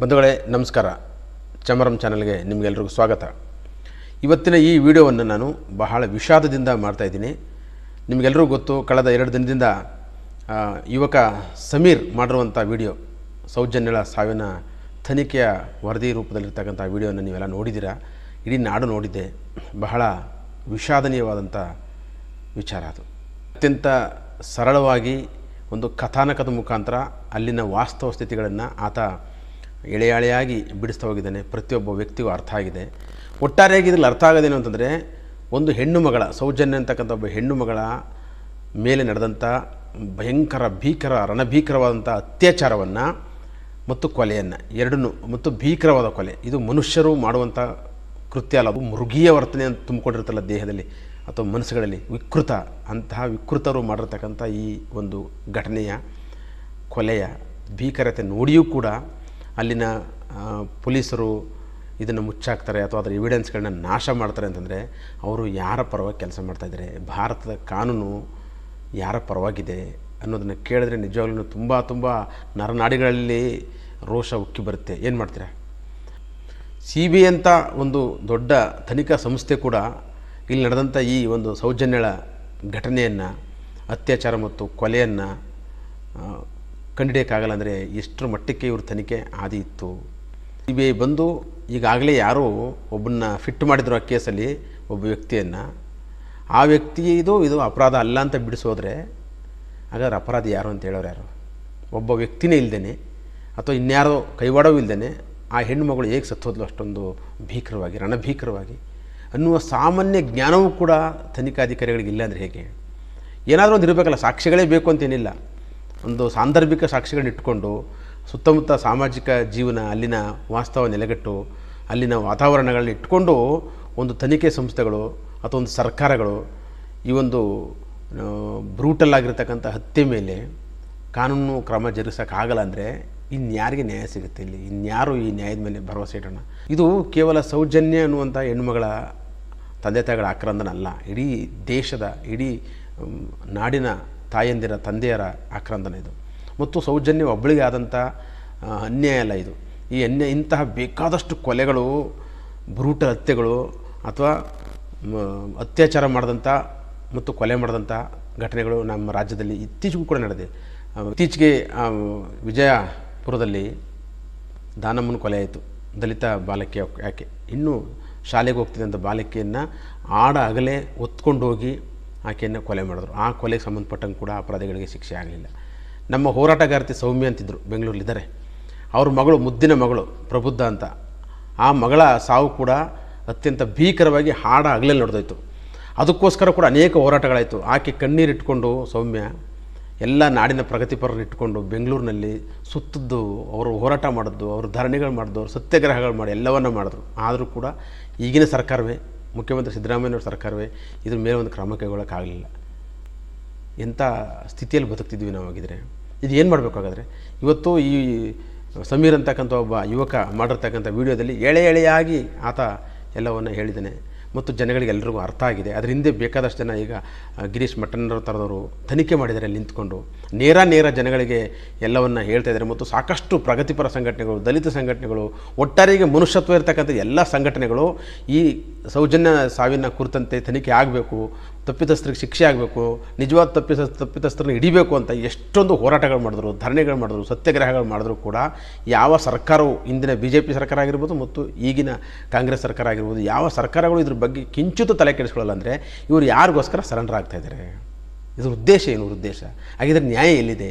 ಬಂಧುಗಳೇ, ನಮಸ್ಕಾರ. ಚಮರಂ ಚಾನಲ್ಗೆ ನಿಮಗೆಲ್ಲರಿಗೂ ಸ್ವಾಗತ. ಇವತ್ತಿನ ಈ ವಿಡಿಯೋವನ್ನು ನಾನು ಬಹಳ ವಿಷಾದದಿಂದ ಮಾಡ್ತಾಯಿದ್ದೀನಿ ನಿಮಗೆಲ್ಲರಿಗೂ ಗೊತ್ತು, ಕಳೆದ ಎರಡು ದಿನದಿಂದ ಯುವಕ ಸಮೀರ್ ಮಾಡಿರುವಂಥ ವಿಡಿಯೋ, ಸೌಜನ್ಯಳ ಸಾವಿನ ತನಿಖೆಯ ವರದಿ ರೂಪದಲ್ಲಿರ್ತಕ್ಕಂಥ ವಿಡಿಯೋನ ನೀವೆಲ್ಲ ನೋಡಿದ್ದೀರಾ? ಇಡೀ ನಾಡು ನೋಡಿದ್ದೆ. ಬಹಳ ವಿಷಾದನೀಯವಾದಂಥ ವಿಚಾರ ಅದು. ಅತ್ಯಂತ ಸರಳವಾಗಿ ಒಂದು ಕಥಾನಕದ ಮುಖಾಂತರ ಅಲ್ಲಿನ ವಾಸ್ತವ ಸ್ಥಿತಿಗಳನ್ನು ಆತ ಎಳೆ ಎಳೆಯಾಗಿ ಬಿಡಿಸ್ತಾ ಹೋಗಿದ್ದಾನೆ. ಪ್ರತಿಯೊಬ್ಬ ವ್ಯಕ್ತಿಗೂ ಅರ್ಥ ಆಗಿದೆ. ಒಟ್ಟಾರೆಯಾಗಿ ಇದ್ರಲ್ಲಿ ಅರ್ಥ ಆಗೋದೇನು ಅಂತಂದರೆ, ಒಂದು ಹೆಣ್ಣು ಮಗಳ, ಸೌಜನ್ಯ ಅಂತಕ್ಕಂಥ ಒಬ್ಬ ಹೆಣ್ಣು ಮಗಳ ಮೇಲೆ ನಡೆದಂಥ ಭಯಂಕರ, ಭೀಕರ ರಣಭೀಕರವಾದಂಥ ಅತ್ಯಾಚಾರವನ್ನು ಮತ್ತು ಕೊಲೆಯನ್ನು, ಎರಡನ್ನೂ ಮತ್ತು ಭೀಕರವಾದ ಕೊಲೆ. ಇದು ಮನುಷ್ಯರು ಮಾಡುವಂಥ ಕೃತ್ಯ ಅಲ್ಲ ಮೃಗೀಯ ವರ್ತನೆ ಅಂತ ತುಂಬಿಕೊಂಡಿರ್ತಲ್ಲ ದೇಹದಲ್ಲಿ ಅಥವಾ ಮನಸ್ಸುಗಳಲ್ಲಿ. ವಿಕೃತ, ಅಂತಹ ವಿಕೃತರು ಮಾಡಿರ್ತಕ್ಕಂಥ ಈ ಒಂದು ಘಟನೆಯ ಕೊಲೆಯ ಭೀಕರತೆ ನೋಡಿಯೂ ಕೂಡ ಅಲ್ಲಿನ ಪೊಲೀಸರು ಇದನ್ನು ಮುಚ್ಚಾಕ್ತಾರೆ ಅಥವಾ ಅದರ ಎವಿಡೆನ್ಸ್ಗಳನ್ನ ನಾಶ ಮಾಡ್ತಾರೆ ಅಂತಂದರೆ ಅವರು ಯಾರ ಪರವಾಗಿ ಕೆಲಸ ಮಾಡ್ತಾಯಿದ್ದಾರೆ ಭಾರತದ ಕಾನೂನು ಯಾರ ಪರವಾಗಿದೆ ಅನ್ನೋದನ್ನು ಕೇಳಿದ್ರೆ ನಿಜವಾಗ್ಲೂ ತುಂಬ ತುಂಬ ನರನಾಡಿಗಳಲ್ಲಿ ರೋಷ ಉಕ್ಕಿ ಬರುತ್ತೆ. ಏನು ಮಾಡ್ತೀರಾ? ಸಿ ಬಿ ಅಂತ ಒಂದು ದೊಡ್ಡ ತನಿಖಾ ಸಂಸ್ಥೆ ಕೂಡ ಇಲ್ಲಿ ನಡೆದಂಥ ಈ ಒಂದು ಸೌಜನ್ಯಳ ಘಟನೆಯನ್ನು, ಅತ್ಯಾಚಾರ ಮತ್ತು ಕೊಲೆಯನ್ನು ಕಂಡಿಡಿಯೋಕ್ಕಾಗಲ್ಲ ಅಂದರೆ ಎಷ್ಟರ ಮಟ್ಟಕ್ಕೆ ಇವ್ರ ತನಿಖೆ ಆದಿ ಇತ್ತು. ಸಿ ಬಂದು ಈಗಾಗಲೇ ಯಾರೋ ಒಬ್ಬನ್ನ ಫಿಟ್ ಮಾಡಿದ್ರು ಆ ಕೇಸಲ್ಲಿ ಒಬ್ಬ ವ್ಯಕ್ತಿಯನ್ನು. ಆ ವ್ಯಕ್ತಿ ಇದು ಇದು ಅಪರಾಧ ಅಲ್ಲ ಅಂತ ಬಿಡಿಸೋದ್ರೆ ಹಾಗಾದ್ರೆ ಅಪರಾಧ ಯಾರು ಅಂತ ಹೇಳೋರು ಯಾರು? ಒಬ್ಬ ವ್ಯಕ್ತಿನೇ ಇಲ್ದೇನೆ ಅಥವಾ ಇನ್ಯಾರೋ ಕೈವಾಡವೂ ಇಲ್ದೇನೆ ಆ ಹೆಣ್ಣುಮಗಳು ಹೇಗೆ ಸತ್ತೋದ್ಲು ಅಷ್ಟೊಂದು ಭೀಕರವಾಗಿ, ರಣಭೀಕರವಾಗಿ ಅನ್ನುವ ಸಾಮಾನ್ಯ ಜ್ಞಾನವೂ ಕೂಡ ತನಿಖಾಧಿಕಾರಿಗಳಿಗೆ ಇಲ್ಲ ಅಂದರೆ ಹೇಗೆ? ಏನಾದರೂ ಒಂದು ಇರಬೇಕಲ್ಲ ಸಾಕ್ಷಿಗಳೇ ಬೇಕು ಅಂತೇನಿಲ್ಲ. ಒಂದು ಸಾಂದರ್ಭಿಕ ಸಾಕ್ಷಿಗಳನ್ನ ಇಟ್ಕೊಂಡು ಸುತ್ತಮುತ್ತ ಸಾಮಾಜಿಕ ಜೀವನ, ಅಲ್ಲಿನ ವಾಸ್ತವ ನೆಲೆಗಟ್ಟು, ಅಲ್ಲಿನ ವಾತಾವರಣಗಳನ್ನ ಇಟ್ಕೊಂಡು ಒಂದು ತನಿಖೆ ಸಂಸ್ಥೆಗಳು ಅಥವಾ ಒಂದು ಸರ್ಕಾರಗಳು ಈ ಒಂದು ಬ್ರೂಟಲ್ ಆಗಿರ್ತಕ್ಕಂಥ ಹತ್ಯೆ ಮೇಲೆ ಕಾನೂನು ಕ್ರಮ ಜರುಗಿಸೋಕ್ಕಾಗಲ್ಲ ಅಂದರೆ ಇನ್ಯಾರಿಗೆ ನ್ಯಾಯ ಸಿಗುತ್ತೆ ಇಲ್ಲಿ? ಇನ್ಯಾರು ಈ ನ್ಯಾಯದ ಮೇಲೆ ಭರವಸೆ ಇಡೋಣ? ಇದು ಕೇವಲ ಸೌಜನ್ಯ ಅನ್ನುವಂಥ ಹೆಣ್ಮಗಳ ತಂದೆ ತಾಯಿಗಳ ಆಕ್ರಂದನ ಅಲ್ಲ ಇಡೀ ದೇಶದ, ಇಡೀ ನಾಡಿನ ತಾಯಂದಿರ ತಂದೆಯರ ಆಕ್ರಂದನ ಇದು. ಮತ್ತು ಸೌಜನ್ಯ ಒಬ್ಬಳಿಗೆ ಆದಂಥ ಅನ್ಯಾಯ ಅಲ್ಲ ಇದು. ಈ ಅನ್ಯಾಯ ಇಂತಹ ಬೇಕಾದಷ್ಟು ಕೊಲೆಗಳು ಬ್ರೂಟ ಹತ್ಯೆಗಳು ಅಥವಾ ಅತ್ಯಾಚಾರ ಮಾಡಿದಂಥ ಮತ್ತು ಕೊಲೆ ಮಾಡಿದಂಥ ಘಟನೆಗಳು ನಮ್ಮ ರಾಜ್ಯದಲ್ಲಿ ಇತ್ತೀಚೆಗೂ ಕೂಡ ನಡೆದಿದೆ. ಇತ್ತೀಚೆಗೆ ವಿಜಯಪುರದಲ್ಲಿ ದಾನಮ್ಮನ ಕೊಲೆ ಆಯಿತು. ದಲಿತ ಬಾಲಕಿ ಯಾಕೆ ಇನ್ನೂ ಶಾಲೆಗೆ ಹೋಗ್ತಿದ್ದಂಥ ಬಾಲಕಿಯನ್ನು ಆಡ ಅಗಲೇ ಹೊತ್ಕೊಂಡು ಹೋಗಿ ಆಕೆಯನ್ನು ಕೊಲೆ ಮಾಡಿದ್ರು. ಆ ಕೊಲೆಗೆ ಸಂಬಂಧಪಟ್ಟಂಗೆ ಕೂಡ ಅಪರಾಧಿಗಳಿಗೆ ಶಿಕ್ಷೆ ಆಗಲಿಲ್ಲ. ನಮ್ಮ ಹೋರಾಟಗಾರ್ತಿ ಸೌಮ್ಯ ಅಂತಿದ್ದರು ಬೆಂಗಳೂರಲ್ಲಿದ್ದಾರೆ. ಅವ್ರ ಮಗಳು ಮುದ್ದಿನ ಮಗಳು ಪ್ರಬುದ್ಧ ಅಂತ. ಆ ಮಗಳ ಸಾವು ಕೂಡ ಅತ್ಯಂತ ಭೀಕರವಾಗಿ ಹಾಡ ಆಗಲೇ ನಡೆದೋಯ್ತು. ಅದಕ್ಕೋಸ್ಕರ ಕೂಡ ಅನೇಕ ಹೋರಾಟಗಳಾಯಿತು. ಆಕೆ ಕಣ್ಣೀರಿಟ್ಕೊಂಡು ಸೌಮ್ಯ, ಎಲ್ಲ ನಾಡಿನ ಪ್ರಗತಿಪರರು ಇಟ್ಕೊಂಡು ಬೆಂಗಳೂರಿನಲ್ಲಿ ಸುತ್ತದ್ದು, ಅವರು ಹೋರಾಟ ಮಾಡಿದ್ದು, ಅವರು ಧರಣಿಗಳು ಮಾಡಿದ್ದು, ಅವರು ಸತ್ಯಾಗ್ರಹಗಳು ಮಾಡಿ ಎಲ್ಲವನ್ನ ಮಾಡಿದ್ರು. ಆದರೂ ಕೂಡ ಈಗಿನ ಸರ್ಕಾರವೇ ಮುಖ್ಯಮಂತ್ರಿ ಸಿದ್ದರಾಮಯ್ಯವ್ರ ಸರ್ಕಾರವೇ ಇದ್ರ ಮೇಲೆ ಒಂದು ಕ್ರಮ ಕೈಗೊಳ್ಳೋಕ್ಕಾಗಲಿಲ್ಲ ಎಂಥ ಸ್ಥಿತಿಯಲ್ಲಿ ಬದುಕ್ತಿದ್ವಿ ನಾವು ಆಗಿದ್ರೆ ಇದು ಏನು ಮಾಡಬೇಕಾಗಾದ್ರೆ ಇವತ್ತು ಈ ಸಮೀರ್ ಅಂತಕ್ಕಂಥ ಒಬ್ಬ ಯುವಕ ಮಾಡಿರ್ತಕ್ಕಂಥ ವಿಡಿಯೋದಲ್ಲಿ ಎಳೆ ಎಳೆಯಾಗಿ ಆತ ಎಲ್ಲವನ್ನು ಹೇಳಿದ್ದಾನೆ. ಮತ್ತು ಜನಗಳಿಗೆ ಎಲ್ಲರಿಗೂ ಅರ್ಥ ಆಗಿದೆ. ಅದರ ಹಿಂದೆ ಬೇಕಾದಷ್ಟು ಜನ ಈಗ ಗಿರೀಶ್ ಮಟ್ಟಣ್ಣರ ಥರದವರು ತನಿಖೆ ಮಾಡಿದ್ದಾರೆ ನಿಂತ್ಕೊಂಡು. ನೇರ ನೇರ ಜನಗಳಿಗೆ ಎಲ್ಲವನ್ನು ಹೇಳ್ತಾ ಇದ್ದಾರೆ. ಮತ್ತು ಸಾಕಷ್ಟು ಪ್ರಗತಿಪರ ಸಂಘಟನೆಗಳು, ದಲಿತ ಸಂಘಟನೆಗಳು ಒಟ್ಟಾರೆಗೆ ಮನುಷ್ಯತ್ವ ಇರತಕ್ಕಂಥ ಎಲ್ಲ ಸಂಘಟನೆಗಳು ಈ ಸೌಜನ್ಯ ಸಾವಿನ ಕುರಿತಂತೆ ತನಿಖೆ ಆಗಬೇಕು, ತಪ್ಪಿತಸ್ಥರಿಗೆ ಶಿಕ್ಷೆ ಆಗಬೇಕು, ನಿಜವಾದ ತಪ್ಪಿತ ತಪ್ಪಿತಸ್ಥರನ್ನ ಹಿಡಿಬೇಕು ಅಂತ ಎಷ್ಟೊಂದು ಹೋರಾಟಗಳು ಮಾಡಿದ್ರು, ಧರಣಿಗಳು ಮಾಡಿದ್ರು, ಸತ್ಯಾಗ್ರಹಗಳು ಮಾಡಿದ್ರು ಕೂಡ ಯಾವ ಸರ್ಕಾರವು ಇಂದಿನ ಬಿ ಜೆ ಪಿ ಸರ್ಕಾರ ಆಗಿರ್ಬೋದು ಮತ್ತು ಈಗಿನ ಕಾಂಗ್ರೆಸ್ ಸರ್ಕಾರ ಆಗಿರ್ಬೋದು, ಯಾವ ಸರ್ಕಾರಗಳು ಇದ್ರ ಬಗ್ಗೆ ಕಿಂಚಿತೂ ತಲೆ ಕೆಡಿಸ್ಕೊಳ್ಳಲ್ಲ ಅಂದರೆ ಇವರು ಯಾರಿಗೋಸ್ಕರ ಸರೆಂಡರ್ ಆಗ್ತಾ ಇದ್ದಾರೆ ಇದ್ರ ಉದ್ದೇಶ ಏನು? ಉದ್ದೇಶ? ಹಾಗಿದ್ರೆ ನ್ಯಾಯ ಎಲ್ಲಿದೆ?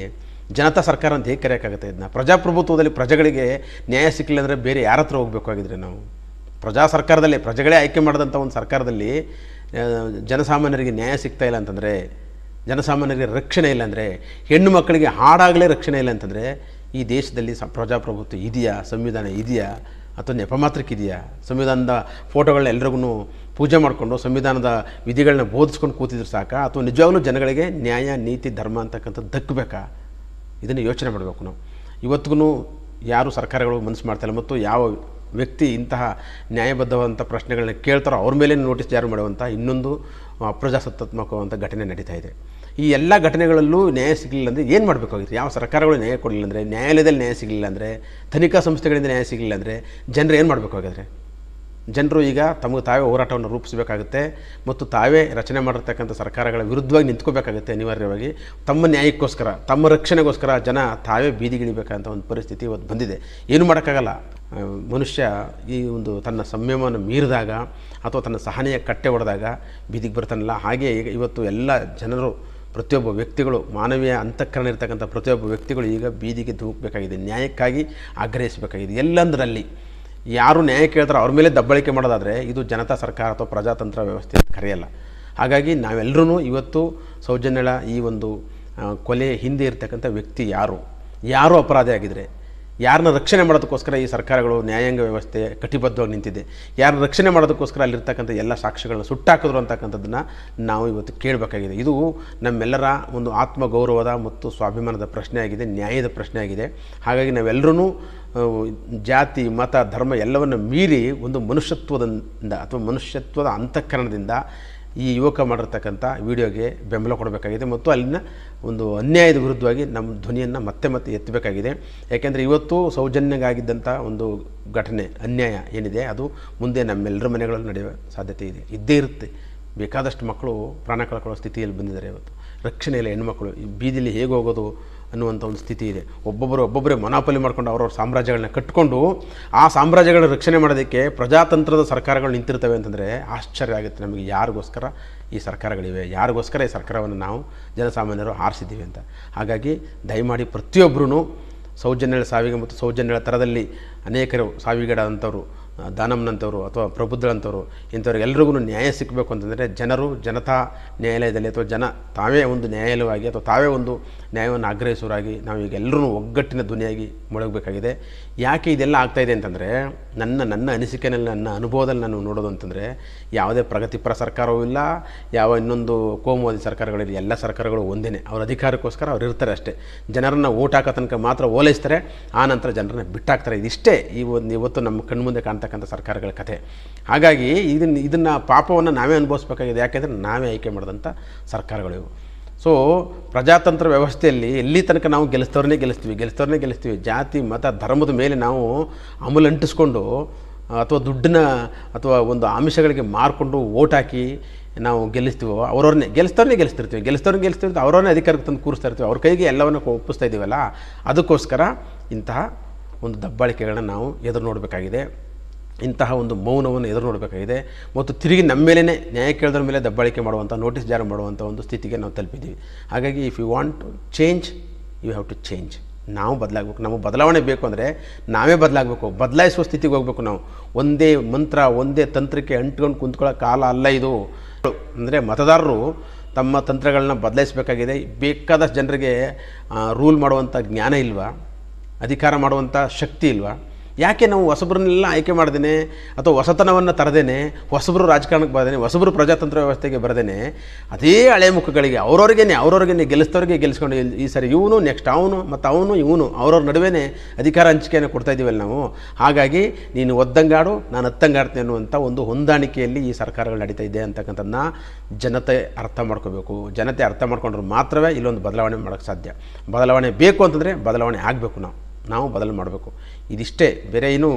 ಜನತಾ ಸರ್ಕಾರ ಅಂತ ಹೇಗೆ ಕರೆಯೋಕ್ಕಾಗುತ್ತೆ ಇದನ್ನ? ಪ್ರಜಾಪ್ರಭುತ್ವದಲ್ಲಿ ಪ್ರಜೆಗಳಿಗೆ ನ್ಯಾಯ ಸಿಕ್ಕಿಲ್ಲ ಅಂದರೆ ಬೇರೆ ಯಾರ ಹತ್ರ ಹೋಗಬೇಕಾಗಿದ್ರೆ ನಾವು? ಪ್ರಜಾ ಸರ್ಕಾರದಲ್ಲಿ, ಪ್ರಜೆಗಳೇ ಆಯ್ಕೆ ಮಾಡಿದಂಥ ಒಂದು ಸರ್ಕಾರದಲ್ಲಿ ಜನಸಾಮಾನ್ಯರಿಗೆ ನ್ಯಾಯ ಸಿಗ್ತಾ ಇಲ್ಲ ಅಂತಂದರೆ, ಜನಸಾಮಾನ್ಯರಿಗೆ ರಕ್ಷಣೆ ಇಲ್ಲ ಅಂದರೆ, ಹೆಣ್ಣು ಮಕ್ಕಳಿಗೆ ಹಾಡಾಗಲೇ ರಕ್ಷಣೆ ಇಲ್ಲ ಅಂತಂದರೆ, ಈ ದೇಶದಲ್ಲಿ ಸ ಪ್ರಜಾಪ್ರಭುತ್ವ ಇದೆಯಾ? ಸಂವಿಧಾನ ಇದೆಯಾ? ಅಥವಾ ನೆಪ ಮಾತ್ರಕ್ಕೆ ಇದೆಯಾ? ಸಂವಿಧಾನದ ಫೋಟೋಗಳನ್ನ ಎಲ್ರಿಗೂ ಪೂಜೆ ಮಾಡಿಕೊಂಡು ಸಂವಿಧಾನದ ವಿಧಿಗಳನ್ನ ಬೋಧಿಸ್ಕೊಂಡು ಕೂತಿದ್ರು ಸಾಕ? ಅಥವಾ ನಿಜವಾಗ್ಲೂ ಜನಗಳಿಗೆ ನ್ಯಾಯ, ನೀತಿ, ಧರ್ಮ ಅಂತಕ್ಕಂಥದ್ದು ದಕ್ಕಬೇಕಾ ಇದನ್ನು ಯೋಚನೆ ಮಾಡಬೇಕು ನಾವು. ಇವತ್ತಿಗೂ ಯಾರು ಸರ್ಕಾರಗಳು ಮನಸ್ಸು ಮಾಡ್ತಾಯಿಲ್ಲ ಮತ್ತು ಯಾವ ವ್ಯಕ್ತಿ ಇಂತಹ ನ್ಯಾಯಬದ್ಧವಾದಂಥ ಪ್ರಶ್ನೆಗಳನ್ನ ಕೇಳ್ತಾರೋ ಅವ್ರ ಮೇಲೆ ನೋಟಿಸ್ ಜಾರಿ ಮಾಡುವಂಥ ಇನ್ನೊಂದು ಅಪ್ರಜಾಸತ್ತಾತ್ಮಕವಾದಂಥ ಘಟನೆ ನಡೀತಾ ಇದೆ. ಈ ಎಲ್ಲ ಘಟನೆಗಳಲ್ಲೂ ನ್ಯಾಯ ಸಿಗಲಿಲ್ಲ ಅಂದರೆ ಏನು ಮಾಡಬೇಕಾಗಿತ್ತು? ಯಾವ ಸರ್ಕಾರಗಳು ನ್ಯಾಯ ಕೊಡಲಿಲ್ಲ ಅಂದರೆ, ನ್ಯಾಯಾಲಯದಲ್ಲಿ ನ್ಯಾಯ ಸಿಗಲಿಲ್ಲ ಅಂದರೆ, ತನಿಖಾ ಸಂಸ್ಥೆಗಳಿಂದ ನ್ಯಾಯ ಸಿಗಲಿಲ್ಲ ಅಂದರೆ ಜನರು ಏನು ಮಾಡಬೇಕಾಗಿದ್ರೆ? ಜನರು ಈಗ ತಮಗೆ ತಾವೇ ಹೋರಾಟವನ್ನು ರೂಪಿಸಬೇಕಾಗುತ್ತೆ ಮತ್ತು ತಾವೇ ರಚನೆ ಮಾಡಿರ್ತಕ್ಕಂಥ ಸರ್ಕಾರಗಳ ವಿರುದ್ಧವಾಗಿ ನಿಂತ್ಕೋಬೇಕಾಗುತ್ತೆ ಅನಿವಾರ್ಯವಾಗಿ. ತಮ್ಮ ನ್ಯಾಯಕ್ಕೋಸ್ಕರ, ತಮ್ಮ ರಕ್ಷಣೆಗೋಸ್ಕರ ಜನ ತಾವೇ ಬೀದಿಗಿಳಿಬೇಕಂತ ಒಂದು ಪರಿಸ್ಥಿತಿ ಇವತ್ತು ಬಂದಿದೆ. ಏನು ಮಾಡೋಕ್ಕಾಗಲ್ಲ. ಮನುಷ್ಯ ಈ ಒಂದು ತನ್ನ ಸಂಯಮವನ್ನು ಮೀರಿದಾಗ ಅಥವಾ ತನ್ನ ಸಹನೆಯ ಕಟ್ಟೆ ಹೊಡೆದಾಗ ಬೀದಿಗೆ ಬರ್ತಾನಲ್ಲ. ಹಾಗೆ ಈಗ ಇವತ್ತು ಎಲ್ಲ ಜನರು ಪ್ರತಿಯೊಬ್ಬ ವ್ಯಕ್ತಿಗಳು ಮಾನವೀಯ ಅಂತಃಕರಣ ಇರ್ತಕ್ಕಂಥ ಪ್ರತಿಯೊಬ್ಬ ವ್ಯಕ್ತಿಗಳು ಈಗ ಬೀದಿಗೆ ಧೂಕಬೇಕಾಗಿದೆ ನ್ಯಾಯಕ್ಕಾಗಿ ಆಗ್ರಹಿಸಬೇಕಾಗಿದೆ. ಎಲ್ಲಂದರಲ್ಲಿ ಯಾರು ನ್ಯಾಯ ಕೇಳ್ತಾರೋ ಅವ್ರ ಮೇಲೆ ದಬ್ಬಳಿಕೆ ಮಾಡೋದಾದರೆ ಇದು ಜನತಾ ಸರ್ಕಾರ ಅಥವಾ ಪ್ರಜಾತಂತ್ರ ವ್ಯವಸ್ಥೆ ಅಂತ ಕರೆಯಲ್ಲ. ಹಾಗಾಗಿ ನಾವೆಲ್ಲರೂ ಇವತ್ತು ಸೌಜನ್ಯಳ ಈ ಒಂದು ಕೊಲೆ ಹಿಂದೆ ಇರತಕ್ಕಂಥ ವ್ಯಕ್ತಿ ಯಾರು? ಯಾರು ಅಪರಾಧಿ ಆಗಿದ್ರೆ? ಯಾರನ್ನ ರಕ್ಷಣೆ ಮಾಡೋದಕ್ಕೋಸ್ಕರ ಈ ಸರ್ಕಾರಗಳು ನ್ಯಾಯಾಂಗ ವ್ಯವಸ್ಥೆ ಕಟಿಬದ್ಧವಾಗಿ ನಿಂತಿದೆ. ಯಾರನ್ನ ರಕ್ಷಣೆ ಮಾಡೋದಕ್ಕೋಸ್ಕರ ಅಲ್ಲಿರ್ತಕ್ಕಂಥ ಎಲ್ಲ ಸಾಕ್ಷ್ಯಗಳನ್ನ ಸುಟ್ಟಾಕಿದ್ರು ಅಂತಕ್ಕಂಥದ್ದನ್ನು ನಾವು ಇವತ್ತು ಕೇಳಬೇಕಾಗಿದೆ. ಇದು ನಮ್ಮೆಲ್ಲರ ಒಂದು ಆತ್ಮಗೌರವದ ಮತ್ತು ಸ್ವಾಭಿಮಾನದ ಪ್ರಶ್ನೆ ಆಗಿದೆ ನ್ಯಾಯದ ಪ್ರಶ್ನೆ ಆಗಿದೆ ಹಾಗಾಗಿ ನಾವೆಲ್ಲರೂ ಜಾತಿ, ಮತ, ಧರ್ಮ ಎಲ್ಲವನ್ನು ಮೀರಿ ಒಂದು ಮನುಷ್ಯತ್ವದಿಂದ ಅಥವಾ ಮನುಷ್ಯತ್ವದ ಅಂತಃಕರಣದಿಂದ ಈ ಯುವಕ ಮಾಡಿರ್ತಕ್ಕಂಥ ವಿಡಿಯೋಗೆ ಬೆಂಬಲ ಕೊಡಬೇಕಾಗಿದೆ ಮತ್ತು ಅಲ್ಲಿನ ಒಂದು ಅನ್ಯಾಯದ ವಿರುದ್ಧವಾಗಿ ನಮ್ಮ ಧ್ವನಿಯನ್ನು ಮತ್ತೆ ಮತ್ತೆ ಎತ್ತಬೇಕಾಗಿದೆ. ಯಾಕೆಂದರೆ ಇವತ್ತು ಸೌಜನ್ಯಗಾಗಿದ್ದಂಥ ಒಂದು ಘಟನೆ, ಅನ್ಯಾಯ ಏನಿದೆ, ಅದು ಮುಂದೆ ನಮ್ಮೆಲ್ಲರ ಮನೆಗಳಲ್ಲಿ ನಡೆಯುವ ಸಾಧ್ಯತೆ ಇದೆ. ಇದ್ದೇ ಇರುತ್ತೆ. ಬೇಕಾದಷ್ಟು ಮಕ್ಕಳು ಪ್ರಾಣ ಕಳ್ಕೊಳ್ಳೋ ಸ್ಥಿತಿಯಲ್ಲಿ ಬಂದಿದ್ದಾರೆ ಇವತ್ತು. ರಕ್ಷಣೆ ಇಲ್ಲ ಹೆಣ್ಮಕ್ಳು ಈ ಬೀದಿಲಿ ಹೇಗೆ ಹೋಗೋದು ಅನ್ನುವಂಥ ಒಂದು ಸ್ಥಿತಿ ಇದೆ. ಒಬ್ಬೊಬ್ಬರು ಒಬ್ಬೊಬ್ಬರೇ ಮನಾಪಲಿ ಮಾಡ್ಕೊಂಡು ಅವ್ರವ್ರ ಸಾಮ್ರಾಜ್ಯಗಳನ್ನ ಕಟ್ಟಿಕೊಂಡು ಆ ಸಾಮ್ರಾಜ್ಯಗಳನ್ನ ರಕ್ಷಣೆ ಮಾಡೋದಕ್ಕೆ ಪ್ರಜಾತಂತ್ರದ ಸರ್ಕಾರಗಳು ನಿಂತಿರ್ತವೆ ಅಂತಂದರೆ ಆಶ್ಚರ್ಯ ಆಗುತ್ತೆ ನಮಗೆ. ಯಾರಿಗೋಸ್ಕರ ಈ ಸರ್ಕಾರಗಳಿವೆ? ಯಾರಿಗೋಸ್ಕರ ಈ ಸರ್ಕಾರವನ್ನು ನಾವು ಜನಸಾಮಾನ್ಯರು ಆರಿಸಿದ್ದೀವಿ ಅಂತ. ಹಾಗಾಗಿ ದಯಮಾಡಿ ಪ್ರತಿಯೊಬ್ಬರೂ ಸೌಜನ್ಯಗಳ ಸಾವಿಗೆ ಮತ್ತು ಸೌಜನ್ಯಗಳ ಥರದಲ್ಲಿ ಅನೇಕರು ಸಾವಿಗೀಡಾದಂಥವ್ರು ದಾನಮ್ನಂಥವ್ರು ಅಥವಾ ಪ್ರಬುದ್ಧರಂಥವ್ರು ಇಂಥವ್ರಿಗೆಲ್ರಿಗೂ ನ್ಯಾಯ ಸಿಕ್ಕಬೇಕು ಅಂತಂದರೆ ಜನರು, ಜನತಾ ನ್ಯಾಯಾಲಯದಲ್ಲಿ ಅಥವಾ ಜನ ತಾವೇ ಒಂದು ನ್ಯಾಯಾಲಯವಾಗಿ ಅಥವಾ ತಾವೇ ಒಂದು ನ್ಯಾಯವನ್ನು ಆಗ್ರಹಿಸೋರಾಗಿ ನಾವು ಈಗ ಎಲ್ಲರೂ ಒಗ್ಗಟ್ಟಿನ ಧ್ವನಿಯಾಗಿ ಮುಳುಗಬೇಕಾಗಿದೆ. ಯಾಕೆ ಇದೆಲ್ಲ ಆಗ್ತಾಯಿದೆ ಅಂತಂದರೆ, ನನ್ನ ನನ್ನ ಅನಿಸಿಕೆನಲ್ಲಿ, ನನ್ನ ಅನುಭವದಲ್ಲಿ ನಾನು ನೋಡೋದು ಅಂತಂದರೆ, ಯಾವುದೇ ಪ್ರಗತಿಪರ ಸರ್ಕಾರವೂ ಇಲ್ಲ, ಯಾವ ಇನ್ನೊಂದು ಕೋಮುವಾದಿ ಸರ್ಕಾರಗಳಿಲ್ಲ, ಎಲ್ಲ ಸರ್ಕಾರಗಳು ಒಂದೇ ಅವರ ಅಧಿಕಾರಕ್ಕೋಸ್ಕರ ಅವ್ರು ಇರ್ತಾರೆ ಅಷ್ಟೇ. ಜನರನ್ನು ಓಟ್ ಹಾಕೋ ತನಕ ಮಾತ್ರ ಓಲೈಸ್ತಾರೆ, ಆ ನಂತರ ಜನರನ್ನ ಬಿಟ್ಟಾಕ್ತಾರೆ. ಇದಿಷ್ಟೇ ಈ ಒಂದು ಇವತ್ತು ನಮ್ಮ ಕಣ್ಮುಂದೆ ಕಾಣ್ತಕ್ಕಂಥ ಸರ್ಕಾರಗಳ ಕಥೆ. ಹಾಗಾಗಿ ಇದನ್ನು ಇದನ್ನು ಪಾಪವನ್ನು ನಾವೇ ಅನುಭವಿಸ್ಬೇಕಾಗಿದೆ. ಯಾಕೆಂದರೆ ನಾವೇ ಆಯ್ಕೆ ಮಾಡಿದಂಥ ಸರ್ಕಾರಗಳು ಇವು. ಸೊ ಪ್ರಜಾತಂತ್ರ ವ್ಯವಸ್ಥೆಯಲ್ಲಿ ಎಲ್ಲಿ ತನಕ ನಾವು ಗೆಲ್ಲಿಸ್ತವ್ರನ್ನೇ ಗೆಲ್ಲಿಸ್ತೀವಿ ಗೆಲ್ಲಿಸ್ತವ್ರನ್ನೇ ಗೆಲ್ಲಿಸ್ತೀವಿ. ಜಾತಿ, ಮತ, ಧರ್ಮದ ಮೇಲೆ ನಾವು ಅಮಲು ಅಂಟಿಸ್ಕೊಂಡು, ಅಥವಾ ದುಡ್ಡನ್ನ ಅಥವಾ ಒಂದು ಆಮಿಷಗಳಿಗೆ ಮಾರ್ಕೊಂಡು ಓಟ್ ಹಾಕಿ ನಾವು ಗೆಲ್ಲಿಸ್ತೀವೋ ಅವ್ರವ್ರನ್ನೇ. ಗೆಲ್ಲಿಸ್ತವ್ರನ್ನೇ ಗೆಲ್ಲಿಸ್ತಿರ್ತೀವಿ. ಗೆಲ್ಲಿಸ್ತವ್ರನ್ನ ಗೆಲ್ಲಿಸ್ತಿರ್ತೀವಿ. ಅವ್ರವ್ರನ್ನೇ ಅಧಿಕಾರಕ್ಕೆ ತಂದು ಕೂರಿಸ್ತಾ ಇರ್ತೀವಿ ಅವ್ರ ಕೈಗೆ ಎಲ್ಲವನ್ನು ಒಪ್ಪಿಸ್ತಾ ಇದ್ದೀವಲ್ಲ ಅದಕ್ಕೋಸ್ಕರ ಇಂತಹ ಒಂದು ದಬ್ಬಾಳಿಕೆಗಳನ್ನ ನಾವು ಎದುರು ನೋಡಬೇಕಾಗಿದೆ. ಇಂತಹ ಒಂದು ಮೌನವನ್ನು ಎದುರು ನೋಡಬೇಕಾಗಿದೆ ಮತ್ತು ತಿರುಗಿ ನಮ್ಮ ಮೇಲೇ ನ್ಯಾಯ ಕೇಳಿದ್ರ ಮೇಲೆ ದಬ್ಬಾಳಿಕೆ ಮಾಡುವಂಥ ನೋಟಿಸ್ ಜಾರಿ ಮಾಡುವಂಥ ಒಂದು ಸ್ಥಿತಿಗೆ ನಾವು ತಲುಪಿದ್ದೀವಿ. ಹಾಗಾಗಿ if you want to change you have to change ನಾವು ಬದಲಾಗಬೇಕು. ನಮಗೆ ಬದಲಾವಣೆ ಬೇಕು ಅಂದರೆ ನಾವೇ ಬದಲಾಗಬೇಕು. ಬದಲಾಯಿಸುವ ಸ್ಥಿತಿಗೆ ಹೋಗಬೇಕು ನಾವು. ಒಂದೇ ಮಂತ್ರ, ಒಂದೇ ತಂತ್ರಕ್ಕೆ ಅಂಟ್ಕೊಂಡು ಕುಂತ್ಕೊಳ್ಳೋ ಕಾಲ ಅಲ್ಲ ಇದು. ಅಂದರೆ ಮತದಾರರು ತಮ್ಮ ತಂತ್ರಗಳನ್ನ ಬದಲಾಯಿಸಬೇಕಾಗಿದೆ. ಬೇಕಾದಷ್ಟು ಜನರಿಗೆ ರೂಲ್ ಮಾಡುವಂಥ ಜ್ಞಾನ ಇಲ್ವಾ? ಅಧಿಕಾರ ಮಾಡುವಂಥ ಶಕ್ತಿ ಇಲ್ವಾ? ಯಾಕೆ ನಾವು ಹೊಸಬ್ರನ್ನೆಲ್ಲ ಆಯ್ಕೆ ಮಾಡ್ದೇನೆ? ಅಥವಾ ಹೊಸತನವನ್ನು ತರದೇನೆ? ಹೊಸಬ್ರು ರಾಜಕಾರಣಕ್ಕೆ ಬರ್ದೇನೆ? ಹೊಸಬ್ರು ಪ್ರಜಾತಂತ್ರ ವ್ಯವಸ್ಥೆಗೆ ಬರ್ದೇನೆ? ಅದೇ ಹಳೆ ಮುಖಗಳಿಗೆ, ಅವ್ರವ್ರಿಗೇನೆ ಅವ್ರವ್ರಿಗೇನೆ ಗೆಲ್ಲಿಸ್ತವ್ರಿಗೆ ಗೆಲ್ಲಿಸ್ಕೊಂಡು ಈ- ಸರಿ ಇವನು ನೆಕ್ಸ್ಟ್ ಅವನು ಮತ್ತು ಅವನು ಇವನು ಅವ್ರವ್ರ ನಡುವೆನೇ ಅಧಿಕಾರ ಹಂಚಿಕೆಯನ್ನು ಕೊಡ್ತಾ ಇದ್ದೀವಲ್ಲ ನಾವು. ಹಾಗಾಗಿ ನೀನು ಒದ್ದಂಗಾಡು, ನಾನು ಹತ್ತಂಗಾಡ್ತೀನಿ ಅನ್ನುವಂಥ ಒಂದು ಹೊಂದಾಣಿಕೆಯಲ್ಲಿ ಈ ಸರ್ಕಾರಗಳು ನಡೀತಾ ಇದೆ ಅಂತಕ್ಕಂಥದ್ದನ್ನ ಜನತೆ ಅರ್ಥ ಮಾಡ್ಕೋಬೇಕು. ಜನತೆ ಅರ್ಥ ಮಾಡ್ಕೊಂಡ್ರೆ ಮಾತ್ರವೇ ಇಲ್ಲೊಂದು ಬದಲಾವಣೆ ಮಾಡೋಕ್ಕೆ ಸಾಧ್ಯ. ಬದಲಾವಣೆ ಬೇಕು ಅಂತಂದರೆ ಬದಲಾವಣೆ ಆಗಬೇಕು ನಾವು. ನಾವು ಬದಲು ಮಾಡಬೇಕು. ಇದಿಷ್ಟೇ, ಬೇರೆ ಏನೂ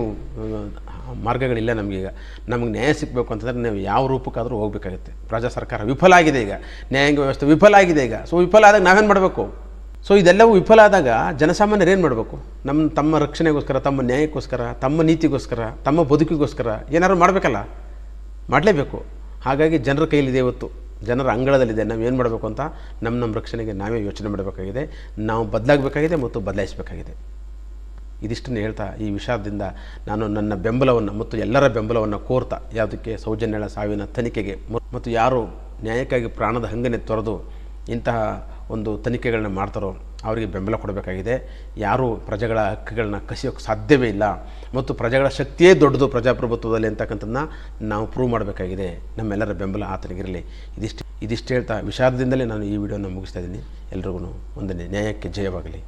ಮಾರ್ಗಗಳಿಲ್ಲ ನಮಗೀಗ ನಮಗೆ ನ್ಯಾಯ ಸಿಗಬೇಕು ಅಂತಂದರೆ ನಾವು ಯಾವ ರೂಪಕ್ಕಾದರೂ ಹೋಗಬೇಕಾಗುತ್ತೆ. ಪ್ರಜಾ ಸರ್ಕಾರ ವಿಫಲ ಆಗಿದೆ ಈಗ. ನ್ಯಾಯಾಂಗ ವ್ಯವಸ್ಥೆ ವಿಫಲ ಆಗಿದೆ ಈಗ. ಸೊ ವಿಫಲ ಆದಾಗ ನಾವೇನು ಮಾಡಬೇಕು? ಸೊ ಇದೆಲ್ಲವೂ ವಿಫಲ ಆದಾಗ ಜನಸಾಮಾನ್ಯರು ಏನು ಮಾಡಬೇಕು? ನಮ್ಮ ತಮ್ಮ ರಕ್ಷಣೆಗೋಸ್ಕರ, ತಮ್ಮ ನ್ಯಾಯಕ್ಕೋಸ್ಕರ, ತಮ್ಮ ನೀತಿಗೋಸ್ಕರ, ತಮ್ಮ ಬದುಕಿಗೋಸ್ಕರ ಏನಾದ್ರು ಮಾಡಬೇಕಲ್ಲ? ಮಾಡಲೇಬೇಕು. ಹಾಗಾಗಿ ಜನರ ಕೈಲಿದೆ ಇವತ್ತು. ಜನರ ಅಂಗಳದಲ್ಲಿದೆ. ನಾವು ಏನು ಮಾಡಬೇಕು ಅಂತ ನಮ್ಮ ನಮ್ಮ ರಕ್ಷಣೆಗೆ ನಾವೇ ಯೋಚನೆ ಮಾಡಬೇಕಾಗಿದೆ. ನಾವು ಬದಲಾಗಬೇಕಾಗಿದೆ ಮತ್ತು ಬದಲಾಯಿಸಬೇಕಾಗಿದೆ. ಇದಿಷ್ಟನ್ನು ಹೇಳ್ತಾ ಈ ವಿಷಾದದಿಂದ ನಾನು ನನ್ನ ಬೆಂಬಲವನ್ನು ಮತ್ತು ಎಲ್ಲರ ಬೆಂಬಲವನ್ನು ಕೋರ್ತಾ ಯಾವುದಕ್ಕೆ ಸೌಜನ್ಯಳ ಸಾವಿನ ತನಿಖೆಗೆ ಮತ್ತು ಯಾರು ನ್ಯಾಯಕ್ಕಾಗಿ ಪ್ರಾಣದ ಹಂಗನೆ ತೊರೆದು ಇಂತಹ ಒಂದು ತನಿಖೆಗಳನ್ನ ಮಾಡ್ತಾರೋ ಅವರಿಗೆ ಬೆಂಬಲ ಕೊಡಬೇಕಾಗಿದೆ. ಯಾರೂ ಪ್ರಜೆಗಳ ಹಕ್ಕುಗಳನ್ನ ಕಸಿಯೋಕ್ಕೆ ಸಾಧ್ಯವೇ ಇಲ್ಲ ಮತ್ತು ಪ್ರಜೆಗಳ ಶಕ್ತಿಯೇ ದೊಡ್ಡದು ಪ್ರಜಾಪ್ರಭುತ್ವದಲ್ಲಿ ಅಂತಕ್ಕಂಥದ್ದನ್ನ ನಾವು ಪ್ರೂವ್ ಮಾಡಬೇಕಾಗಿದೆ. ನಮ್ಮೆಲ್ಲರ ಬೆಂಬಲ ಆತನಿಗಿರಲಿ ಇದಿಷ್ಟು ಇದಿಷ್ಟು ಹೇಳ್ತಾ ವಿಷಾದದಿಂದಲೇ ನಾನು ಈ ವಿಡಿಯೋನ ಮುಗಿಸ್ತಾ ಇದ್ದೀನಿ. ಎಲ್ರಿಗೂ ಒಂದನೇ ನ್ಯಾಯಕ್ಕೆ ಜಯವಾಗಲಿ.